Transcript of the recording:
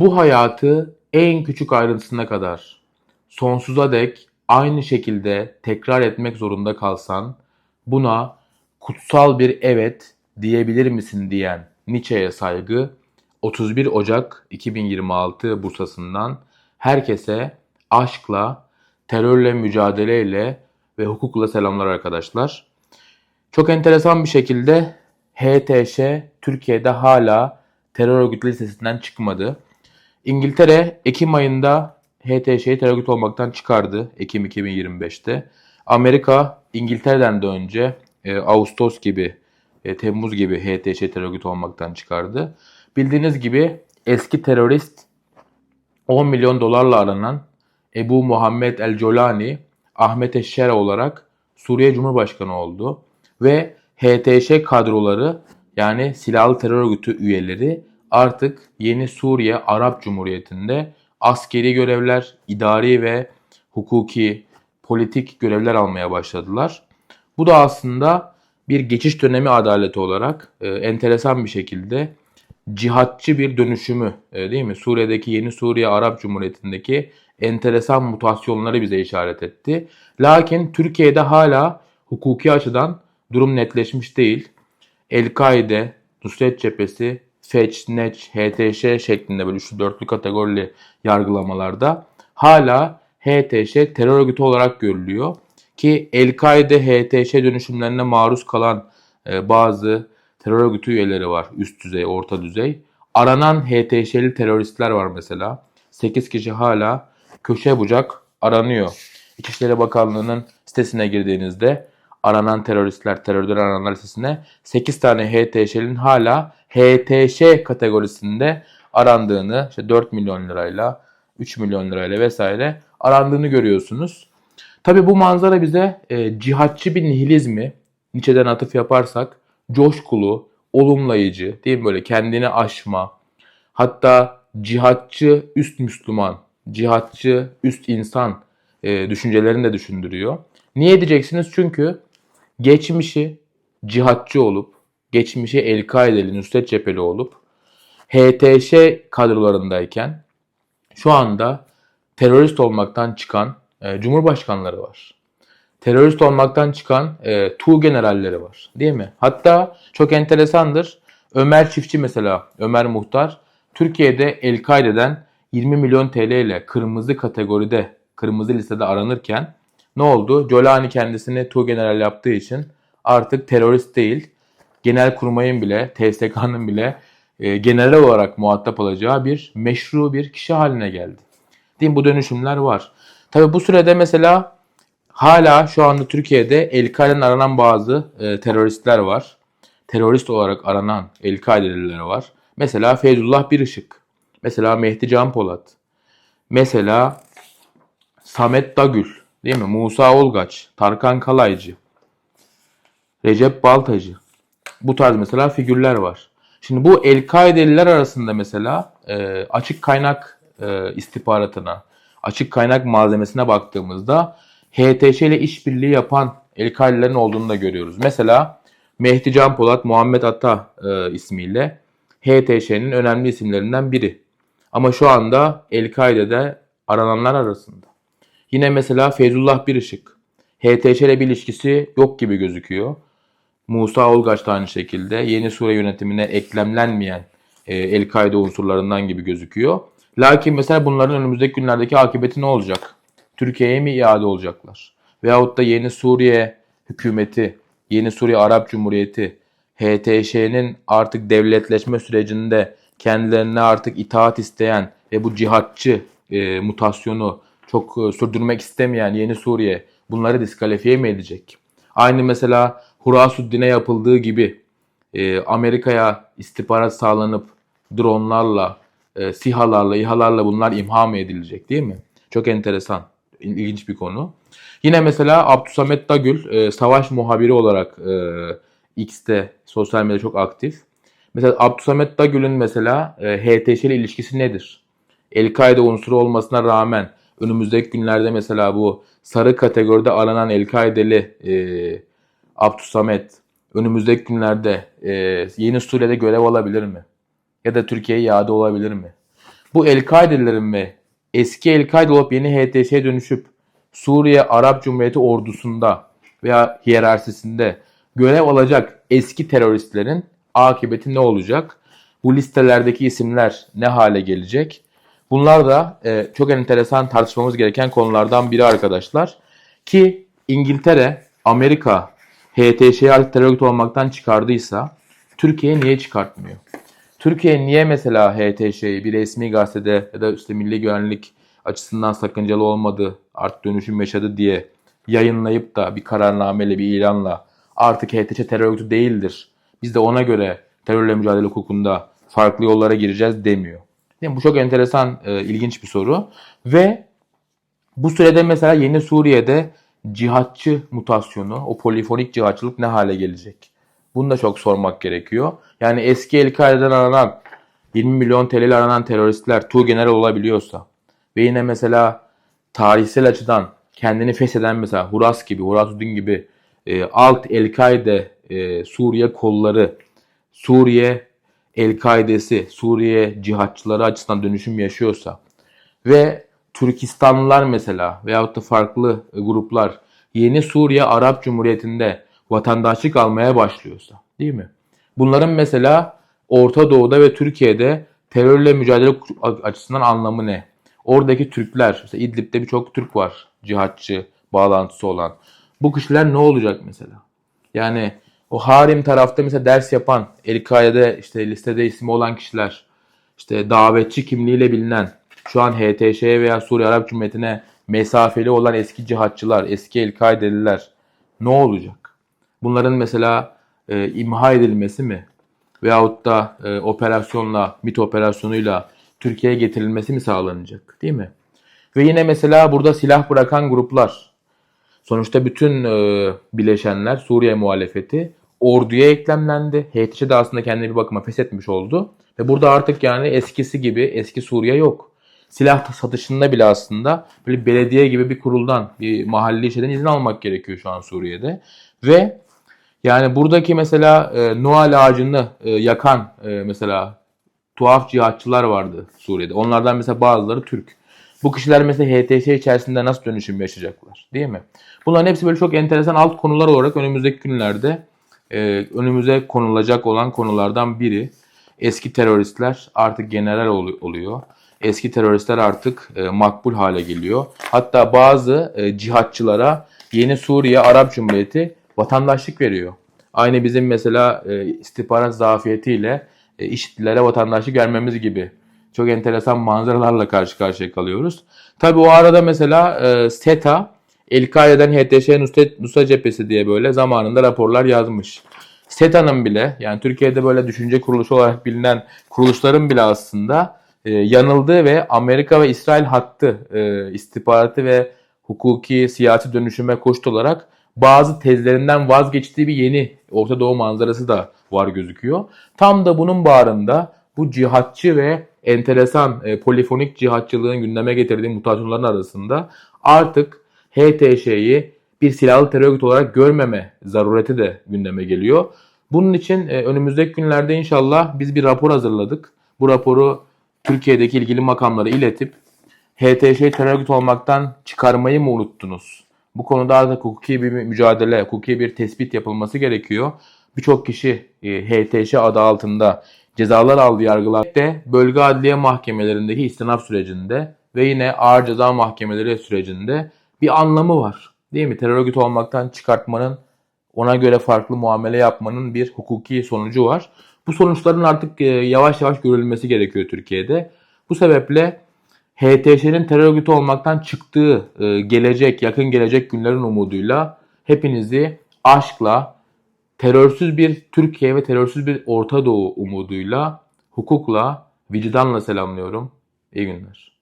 Bu hayatı en küçük ayrıntısına kadar sonsuza dek aynı şekilde tekrar etmek zorunda kalsan buna kutsal bir evet diyebilir misin diyen Nietzsche'ye saygı 31 Ocak 2026 Bursa'sından herkese aşkla, terörle mücadeleyle ve hukukla selamlar arkadaşlar. Çok enteresan bir şekilde HTŞ Türkiye'de hala terör örgütü listesinden çıkmadı. İngiltere Ekim ayında HTŞ'yi terör olmaktan çıkardı Ekim 2025'te. Amerika İngiltere'den de önce e, Ağustos gibi, e, Temmuz gibi HTŞ terör olmaktan çıkardı. Bildiğiniz gibi eski terörist 10 milyon dolarla aranan Ebu Muhammed El Jolani Ahmet Eşşer olarak Suriye Cumhurbaşkanı oldu. Ve HTŞ kadroları yani silahlı terör örgütü üyeleri artık yeni Suriye Arap Cumhuriyeti'nde askeri görevler, idari ve hukuki, politik görevler almaya başladılar. Bu da aslında bir geçiş dönemi adaleti olarak e, enteresan bir şekilde cihatçı bir dönüşümü e, değil mi? Suriye'deki yeni Suriye Arap Cumhuriyeti'ndeki enteresan mutasyonları bize işaret etti. Lakin Türkiye'de hala hukuki açıdan durum netleşmiş değil. El-Kaide, Nusret Cephesi, FEÇ, NEÇ, HTŞ şeklinde böyle üçlü dörtlü kategorili yargılamalarda hala HTŞ terör örgütü olarak görülüyor. Ki El-Kaide HTŞ dönüşümlerine maruz kalan e, bazı terör örgütü üyeleri var. Üst düzey, orta düzey. Aranan HTŞ'li teröristler var mesela. 8 kişi hala köşe bucak aranıyor. İçişleri Bakanlığı'nın sitesine girdiğinizde aranan teröristler, terörden arananlar listesine 8 tane HTŞ'nin hala HTŞ kategorisinde arandığını, işte 4 milyon lirayla, 3 milyon lirayla vesaire arandığını görüyorsunuz. Tabi bu manzara bize e, cihatçı bir nihilizmi, Nietzsche'den atıf yaparsak, coşkulu, olumlayıcı, değil mi böyle kendini aşma, hatta cihatçı üst Müslüman, cihatçı üst insan e, düşüncelerini de düşündürüyor. Niye diyeceksiniz? Çünkü geçmişi cihatçı olup, geçmişi El-Kaide'li, Nusret Cepheli olup, HTŞ kadrolarındayken şu anda terörist olmaktan çıkan e, cumhurbaşkanları var. Terörist olmaktan çıkan e, Tu generalleri var. Değil mi? Hatta çok enteresandır. Ömer Çiftçi mesela, Ömer Muhtar, Türkiye'de El-Kaide'den 20 milyon TL ile kırmızı kategoride, kırmızı listede aranırken ne oldu? Jolani kendisini Tu general yaptığı için artık terörist değil, genel kurmayın bile, TSK'nın bile e, genel olarak muhatap alacağı bir meşru bir kişi haline geldi. Değil mi? Bu dönüşümler var. Tabi bu sürede mesela hala şu anda Türkiye'de El-Kaide'den aranan bazı e, teröristler var. Terörist olarak aranan El-Kaide'liler var. Mesela Feyzullah Birışık. Mesela Mehdi Can Polat. Mesela Samet Dagül. Değil mi? Musa Olgaç. Tarkan Kalaycı. Recep Baltacı. Bu tarz mesela figürler var. Şimdi bu El-Kaide'liler arasında mesela e, açık kaynak e, istihbaratına, açık kaynak malzemesine baktığımızda HTŞ ile işbirliği yapan El-Kaide'lerin olduğunu da görüyoruz. Mesela Mehdi Can Polat, Muhammed Atta e, ismiyle HTŞ'nin önemli isimlerinden biri. Ama şu anda El-Kaide'de arananlar arasında. Yine mesela Feyzullah Birışık. HTŞ ile bir ilişkisi yok gibi gözüküyor. Musa Olgaç da aynı şekilde yeni Suriye yönetimine eklemlenmeyen e, El-Kaide unsurlarından gibi gözüküyor. Lakin mesela bunların önümüzdeki günlerdeki akıbeti ne olacak? Türkiye'ye mi iade olacaklar? Veyahut da yeni Suriye hükümeti, yeni Suriye Arap Cumhuriyeti, HTŞ'nin artık devletleşme sürecinde kendilerine artık itaat isteyen ve bu cihatçı e, mutasyonu çok e, sürdürmek istemeyen yeni Suriye bunları diskalifiye mi edecek? Aynı mesela Hurasuddin'e yapıldığı gibi e, Amerika'ya istihbarat sağlanıp dronlarla, e, SİHA'larla, İHA'larla bunlar imha mı edilecek değil mi? Çok enteresan, ilginç bir konu. Yine mesela Abdüsamet Dagül e, savaş muhabiri olarak e, X'te sosyal medyada çok aktif. Mesela Abdüsamet Dagül'ün mesela e, HTŞ ile ilişkisi nedir? El-Kaide unsuru olmasına rağmen önümüzdeki günlerde mesela bu sarı kategoride aranan El-Kaide'li e, Abdüsamet önümüzdeki günlerde e, yeni Suriye'de görev alabilir mi? Ya da Türkiye'ye iade olabilir mi? Bu El-Kaidelilerin ve eski El-Kaide olup yeni HTŞ'ye dönüşüp Suriye Arap Cumhuriyeti ordusunda veya hiyerarşisinde görev alacak eski teröristlerin akıbeti ne olacak? Bu listelerdeki isimler ne hale gelecek? Bunlar da e, çok enteresan tartışmamız gereken konulardan biri arkadaşlar. Ki İngiltere, Amerika HTŞ'yi artık terör örgütü olmaktan çıkardıysa Türkiye niye çıkartmıyor? Türkiye niye mesela HTŞ'yi bir resmi gazetede ya da işte milli güvenlik açısından sakıncalı olmadı, artık dönüşüm yaşadı diye yayınlayıp da bir kararnameyle, bir ilanla artık HTŞ terör örgütü değildir. Biz de ona göre terörle mücadele hukukunda farklı yollara gireceğiz demiyor. Değil mi? Bu çok enteresan, e, ilginç bir soru. Ve bu sürede mesela yeni Suriye'de cihatçı mutasyonu, o polifonik cihatçılık ne hale gelecek? Bunu da çok sormak gerekiyor. Yani eski El-Kaide'den aranan 20 milyon TL'li aranan teröristler Tuğgeneral olabiliyorsa ve yine mesela tarihsel açıdan kendini fesheden mesela Huras gibi, Hurasudin gibi e, alt El-Kaide e, Suriye kolları, Suriye El-Kaide'si, Suriye cihatçıları açısından dönüşüm yaşıyorsa ve Türkistanlılar mesela veyahut da farklı e, gruplar yeni Suriye Arap Cumhuriyeti'nde vatandaşlık almaya başlıyorsa değil mi? Bunların mesela Orta Doğu'da ve Türkiye'de terörle mücadele açısından anlamı ne? Oradaki Türkler, mesela İdlib'de birçok Türk var cihatçı bağlantısı olan. Bu kişiler ne olacak mesela? Yani o harim tarafta mesela ders yapan, El-Kaide'de işte listede ismi olan kişiler, işte davetçi kimliğiyle bilinen, şu an HTŞ'ye veya Suriye Arap Cumhuriyeti'ne mesafeli olan eski cihatçılar, eski El-Kaideliler ne olacak? Bunların mesela e, imha edilmesi mi? Veyahut da e, operasyonla, MIT operasyonuyla Türkiye'ye getirilmesi mi sağlanacak? Değil mi? Ve yine mesela burada silah bırakan gruplar. Sonuçta bütün e, bileşenler, Suriye muhalefeti orduya eklemlendi. HTŞ de aslında kendini bir bakıma feshetmiş oldu. Ve burada artık yani eskisi gibi eski Suriye yok. Silah satışında bile aslında böyle belediye gibi bir kuruldan, bir mahalli şeyden izin almak gerekiyor şu an Suriye'de. Ve yani buradaki mesela e, Noel ağacını e, yakan e, mesela tuhaf cihatçılar vardı Suriye'de. Onlardan mesela bazıları Türk. Bu kişiler mesela HTŞ içerisinde nasıl dönüşüm yaşayacaklar değil mi? Bunların hepsi böyle çok enteresan alt konular olarak önümüzdeki günlerde e, önümüze konulacak olan konulardan biri. Eski teröristler artık general ol- oluyor. Eski teröristler artık e, makbul hale geliyor. Hatta bazı e, cihatçılara yeni Suriye Arap Cumhuriyeti vatandaşlık veriyor. Aynı bizim mesela e, istihbarat zafiyetiyle e, işitlilere vatandaşlık vermemiz gibi çok enteresan manzaralarla karşı karşıya kalıyoruz. Tabi o arada mesela e, SETA El-Kaide'den HTŞ Nusret, Nusra Cephesi diye böyle zamanında raporlar yazmış. SETA'nın bile yani Türkiye'de böyle düşünce kuruluşu olarak bilinen kuruluşların bile aslında e, yanıldığı ve Amerika ve İsrail hattı e, istihbaratı ve hukuki siyasi dönüşüme koştu olarak bazı tezlerinden vazgeçtiği bir yeni Orta Doğu manzarası da var gözüküyor. Tam da bunun bağrında bu cihatçı ve enteresan e, polifonik cihatçılığın gündeme getirdiği mutasyonların arasında artık HTŞ'yi bir silahlı terör örgütü olarak görmeme zarureti de gündeme geliyor. Bunun için e, önümüzdeki günlerde inşallah biz bir rapor hazırladık. Bu raporu Türkiye'deki ilgili makamlara iletip HTŞ terör örgütü olmaktan çıkarmayı mı unuttunuz? Bu konuda artık hukuki bir mücadele, hukuki bir tespit yapılması gerekiyor. Birçok kişi e, HTŞ adı altında cezalar aldı yargılar de bölge adliye mahkemelerindeki istinaf sürecinde ve yine ağır ceza mahkemeleri sürecinde bir anlamı var. Değil mi? Terör örgütü olmaktan çıkartmanın, ona göre farklı muamele yapmanın bir hukuki sonucu var. Bu sonuçların artık e, yavaş yavaş görülmesi gerekiyor Türkiye'de. Bu sebeple HTŞ'nin terör örgütü olmaktan çıktığı e, gelecek, yakın gelecek günlerin umuduyla hepinizi aşkla, terörsüz bir Türkiye ve terörsüz bir Orta Doğu umuduyla, hukukla, vicdanla selamlıyorum. İyi günler.